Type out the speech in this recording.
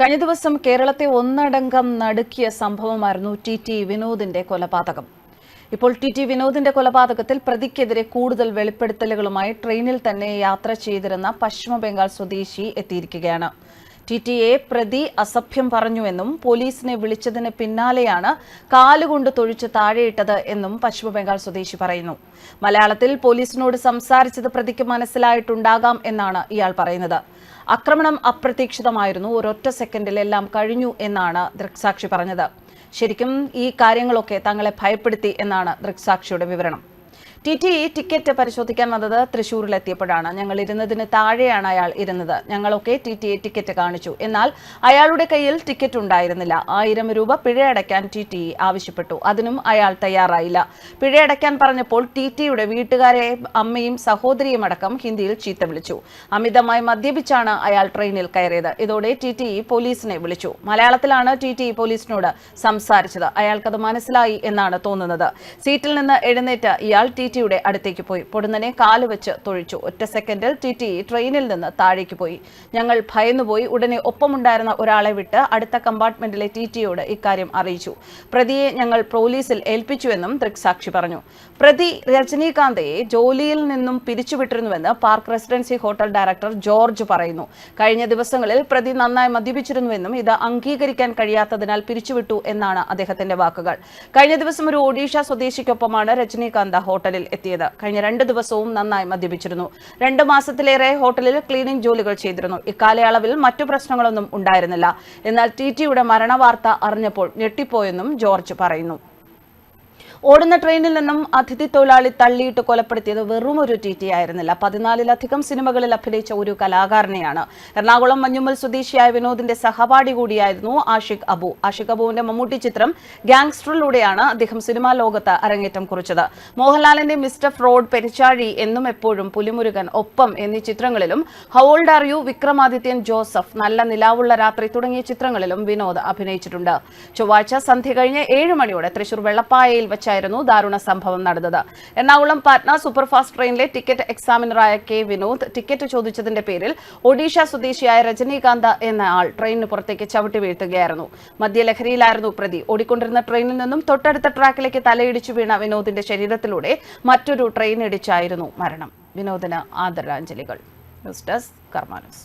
കഴിഞ്ഞ ദിവസം കേരളത്തെ ഒന്നടങ്കം നടുക്കിയ സംഭവമായിരുന്നു ടി ടി വിനോദിന്റെ കൊലപാതകം. ഇപ്പോൾ ടി ടി വിനോദിന്റെ കൊലപാതകത്തിൽ പ്രതിക്കെതിരെ കൂടുതൽ വെളിപ്പെടുത്തലുകളുമായി ട്രെയിനിൽ തന്നെ യാത്ര ചെയ്തിരുന്ന പശ്ചിമ ബംഗാൾ സ്വദേശി എത്തിയിരിക്കുകയാണ്. ടി ടിയെ പ്രതി അസഭ്യം പറഞ്ഞുവെന്നും പോലീസിനെ വിളിച്ചതിന് പിന്നാലെയാണ് കാലുകൊണ്ട് തൊഴിച്ച് താഴെയിട്ടത് എന്നും പശ്ചിമബംഗാൾ സ്വദേശി പറയുന്നു. മലയാളത്തിൽ പോലീസിനോട് സംസാരിച്ചത് പ്രതിക്ക് മനസ്സിലായിട്ടുണ്ടാകാം എന്നാണ് ഇയാൾ പറയുന്നത്. ആക്രമണം അപ്രതീക്ഷിതമായിരുന്നു. ഒരൊറ്റ സെക്കൻഡിൽ എല്ലാം കഴിഞ്ഞു എന്നാണ് ദൃക്സാക്ഷി പറഞ്ഞത്. ശരിക്കും ഈ കാര്യങ്ങളൊക്കെ തങ്ങളെ ഭയപ്പെടുത്തി എന്നാണ് ദൃക്സാക്ഷിയുടെ വിവരണം. ടി ടി ടിക്കറ്റ് പരിശോധിക്കാൻ വന്നത് തൃശൂരിലെത്തിയപ്പോഴാണ്. ഞങ്ങൾ ഇരുന്നതിന് താഴെയാണ് അയാൾ ഇരുന്നത്. ഞങ്ങളൊക്കെ ടി ടി ടിക്കറ്റ് കാണിച്ചു. എന്നാൽ അയാളുടെ കയ്യിൽ ടിക്കറ്റ് ഉണ്ടായിരുന്നില്ല. ആയിരം രൂപ പിഴയടയ്ക്കാൻ ടി ടി ആവശ്യപ്പെട്ടു. അതിനും അയാൾ തയ്യാറായില്ല. പിഴയടയ്ക്കാൻ പറഞ്ഞപ്പോൾ ടി ടിയുടെ വീട്ടുകാരെ അമ്മയും സഹോദരിയും അടക്കം ഹിന്ദിയിൽ ചീത്ത വിളിച്ചു. അമിതമായി മദ്യപിച്ചാണ് അയാൾ ട്രെയിനിൽ കയറിയത്. ഇതോടെ ടി ടി പോലീസിനെ വിളിച്ചു. മലയാളത്തിലാണ് ടി ടി പോലീസിനോട് സംസാരിച്ചത്. അയാൾക്കത് മനസ്സിലായി എന്നാണ് തോന്നുന്നത്. സീറ്റിൽ നിന്ന് എഴുന്നേറ്റ് ഇയാൾ ടി ടിയുടെ അടുത്തേക്ക് പോയി. പൊടുന്നനെ കാൽ വെച്ച് തൊഴിച്ചു. ഒറ്റ സെക്കൻഡിൽ ടി ടി ട്രെയിനിൽ നിന്ന് താഴേക്ക് പോയി. ഞങ്ങൾ ഭയന്നുപോയി ഉടനെ ഒപ്പമുണ്ടായിരുന്ന ഒരാളെ വിട്ട് അടുത്ത കമ്പാർട്ട്മെന്റിലെ ടി ടിയോട് ഇക്കാര്യം അറിയിച്ചു. പ്രതിയെ ഞങ്ങൾ പോലീസിൽ ഏൽപ്പിച്ചുവെന്നും ദൃക്സാക്ഷി പറഞ്ഞു. പ്രതി രജനീകാന്തയെ ജോലിയിൽ നിന്നും പിരിച്ചുവിട്ടിരുന്നുവെന്ന് park residency hotel director George പറയുന്നു. കഴിഞ്ഞ ദിവസങ്ങളിൽ പ്രതി നന്നായി മദ്യപിച്ചിരുന്നുവെന്നും ഇത് അംഗീകരിക്കാൻ കഴിയാത്തതിനാൽ പിരിച്ചുവിട്ടു എന്നാണ് അദ്ദേഹത്തിന്റെ വാക്കുകൾ. കഴിഞ്ഞ ദിവസം ഒരു ഒഡീഷ സ്വദേശിക്കൊപ്പമാണ് രജനീകാന്ത ഹോട്ടലിൽ എത്തിയത്. കഴിഞ്ഞ രണ്ട് ദിവസവും നന്നായി മദ്യപിച്ചിരുന്നു. രണ്ട് മാസത്തിലേറെ ഹോട്ടലിൽ ക്ലീനിംഗ് ജോലികൾ ചെയ്തിരുന്നു. ഇക്കാലയളവിൽ മറ്റു പ്രശ്നങ്ങളൊന്നും ഉണ്ടായിരുന്നില്ല. എന്നാൽ ടി ടിയുടെ മരണവാർത്ത അറിഞ്ഞപ്പോൾ ഞെട്ടിപ്പോയെന്നും ജോർജ് പറയുന്നു. ഓടുന്ന ട്രെയിനിൽ നിന്നും അതിഥി തൊഴിലാളി തള്ളിയിട്ട് കൊലപ്പെടുത്തിയത് വെറും ഒരു ടി ടി ആയിരുന്നില്ല. പതിനാലിലധികം സിനിമകളിൽ അഭിനയിച്ച ഒരു കലാകാരനെയാണ്. എറണാകുളം മഞ്ഞുമ്മൽ സ്വദേശിയായ വിനോദിന്റെ സഹപാഠി കൂടിയായിരുന്നു ആഷിഖ് അബു. ആഷിഖ് അബുവിന്റെ മമ്മൂട്ടി ചിത്രം ഗാങ്സ്റ്ററിലൂടെയാണ് അദ്ദേഹം സിനിമാ ലോകത്ത് അരങ്ങേറ്റം കുറിച്ചത്. മോഹൻലാലിന്റെ മിസ്റ്റർ ഫ്രോഡ് പെരിച്ചാഴി എന്നും എപ്പോഴും പുലിമുരുകൻ ഒപ്പം എന്നീ ചിത്രങ്ങളിലും how old are you Vikramadithyan Joseph Nalla Nilavulla Rathri തുടങ്ങിയ ചിത്രങ്ങളിലും വിനോദ് അഭിനയിച്ചിട്ടുണ്ട്. ചൊവ്വാഴ്ച സന്ധ്യ കഴിഞ്ഞ് ഏഴ് മണിയോടെ തൃശൂർ വെള്ളപ്പായയിൽ വെച്ചായിരുന്നു ദാരുണ സംഭവം നടന്നത്. എറണാകുളം പാറ്റ്ന സൂപ്പർഫാസ്റ്റ് ട്രെയിനിലെ ടിക്കറ്റ് എക്സാമിനറായ കെ വിനോദ് ടിക്കറ്റ് ചോദിച്ചതിന്റെ പേരിൽ ഒഡീഷ സ്വദേശിയായ രജനീകാന്ത എന്ന ആൾ ട്രെയിനിന് പുറത്തേക്ക് ചവിട്ടി വീഴ്ത്തുകയായിരുന്നു. മദ്യലഹരിയിലായിരുന്നു പ്രതി. ഓടിക്കൊണ്ടിരുന്ന ട്രെയിനിൽ നിന്നും തൊട്ടടുത്ത ട്രാക്കിലേക്ക് തലയിടിച്ചു വീണ വിനോദിന്റെ ശരീരത്തിലൂടെ മറ്റൊരു ട്രെയിൻ ഇടിച്ചായിരുന്നു മരണം. വിനോദിന് ആദരാഞ്ജലികൾ. News desk കർമാനസ്